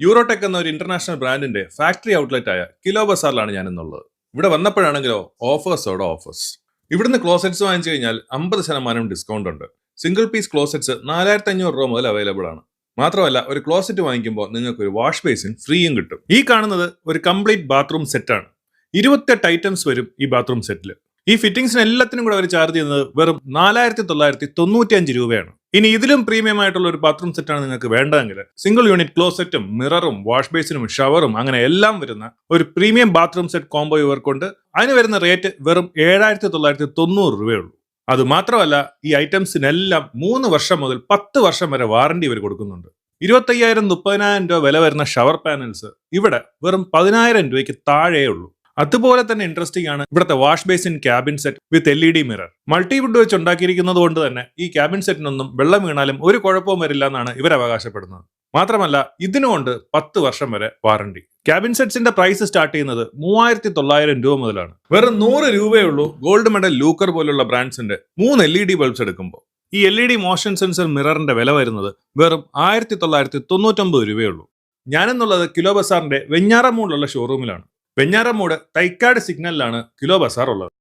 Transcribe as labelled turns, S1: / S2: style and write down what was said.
S1: Eurotech എന്ന ഒരു international ബ്രാൻഡിന്റെ ഫാക്ടറി ഔട്ട്ലെറ്റ് ആയ കിലോ ബസാറിലാണ് ഞാൻ എന്നുള്ളത് ഇവിടെ വന്നപ്പോഴാണെങ്കിലോ ഓഫേഴ്സോടെ ഓഫേഴ്സ് ഇവിടുന്ന് ക്ലോസെറ്റ്സ് വാങ്ങിച്ചു കഴിഞ്ഞാൽ അമ്പത് ശതമാനം ഡിസ്കൗണ്ട് ഉണ്ട്. സിംഗിൾ പീസ് ക്ലോസെറ്റ്സ് നാലായിരത്തി അഞ്ഞൂറ് രൂപ മുതൽ അവൈലബിൾ ആണ്. മാത്രമല്ല ഒരു ക്ലോസെറ്റ് വാങ്ങിക്കുമ്പോൾ നിങ്ങൾക്ക് ഒരു വാഷ് ബേസിൻ ഫ്രീയും കിട്ടും. ഈ കാണുന്നത് ഒരു കംപ്ലീറ്റ് ബാത്റൂം ആണ്. ഇരുപത്തെട്ട് ഐറ്റംസ് വരും ഈ ബാത്റൂം സെറ്റിൽ ഈ ഫിറ്റിംഗ്സിന് എല്ലാത്തിനും കൂടെ അവർ ചാർജ് ചെയ്യുന്നത് വെറും നാലായിരത്തി തൊള്ളായിരത്തി തൊണ്ണൂറ്റി അഞ്ച് രൂപയാണ്. ഇനി ഇതിലും പ്രീമിയം ആയിട്ടുള്ള ഒരു ബാത്റൂം സെറ്റാണ് നിങ്ങൾക്ക് വേണ്ടതെങ്കിൽ സിംഗിൾ യൂണിറ്റ് ക്ലോസറ്റും മിററും വാഷ് ബേസിനും ഷവറും അങ്ങനെ എല്ലാം വരുന്ന ഒരു പ്രീമിയം ബാത്റൂം സെറ്റ് കോംബോ ഇവർക്കുണ്ട് അതിന് വരുന്ന റേറ്റ് വെറും ഏഴായിരത്തി തൊള്ളായിരത്തി തൊണ്ണൂറ് രൂപയുള്ളൂ. അത് മാത്രമല്ല ഈ ഐറ്റംസിനെല്ലാം മൂന്ന് വർഷം മുതൽ പത്ത് വർഷം വരെ വാറണ്ടി ഇവർ കൊടുക്കുന്നുണ്ട്. ഇരുപത്തയ്യായിരം മുപ്പതിനായിരം രൂപ വില വരുന്ന ഷവർ പാനൽസ് ഇവിടെ വെറും പതിനായിരം രൂപയ്ക്ക് താഴെയേ ഉള്ളൂ. അതുപോലെ തന്നെ ഇൻട്രസ്റ്റിംഗ് ആണ് ഇവിടുത്തെ wash basin cabin set with L E D mirror multiwood വെച്ച് ഉണ്ടാക്കിയിരിക്കുന്നത് കൊണ്ട് തന്നെ ഈ ക്യാബിൻ സെറ്റിനൊന്നും വെള്ളം വീണാലും ഒരു കുഴപ്പവും വരില്ല എന്നാണ് ഇവർ അവകാശപ്പെടുന്നത്. മാത്രമല്ല ഇതിനുകൊണ്ട് പത്ത് വർഷം വരെ വാറണ്ടി ക്യാബിൻ സെറ്റ്സിന്റെ പ്രൈസ് സ്റ്റാർട്ട് ചെയ്യുന്നത് മൂവായിരത്തി തൊള്ളായിരം രൂപ മുതലാണ്. വെറും നൂറ് രൂപയുള്ളൂ ഗോൾഡ് മെഡൽ ലൂക്കർ പോലുള്ള ബ്രാൻഡ്സിന്റെ മൂന്ന് എൽ ഇ ഡി ബൾബ്സ് എടുക്കുമ്പോൾ. ഈ L E D motion sensor മിററിന്റെ വില വരുന്നത് വെറും ആയിരത്തി തൊള്ളായിരത്തി തൊണ്ണൂറ്റൊമ്പത് രൂപയുള്ളൂ ഞാനെന്നുള്ളത് കിലോ ബസാറിന്റെ വെഞ്ഞാറമൂളിലുള്ള ഷോറൂമിലാണ് വെഞ്ഞാറമൂട് തൈക്കാട് സിഗ്നലിലാണ് കിലോ ബസാർ ഉള്ളത്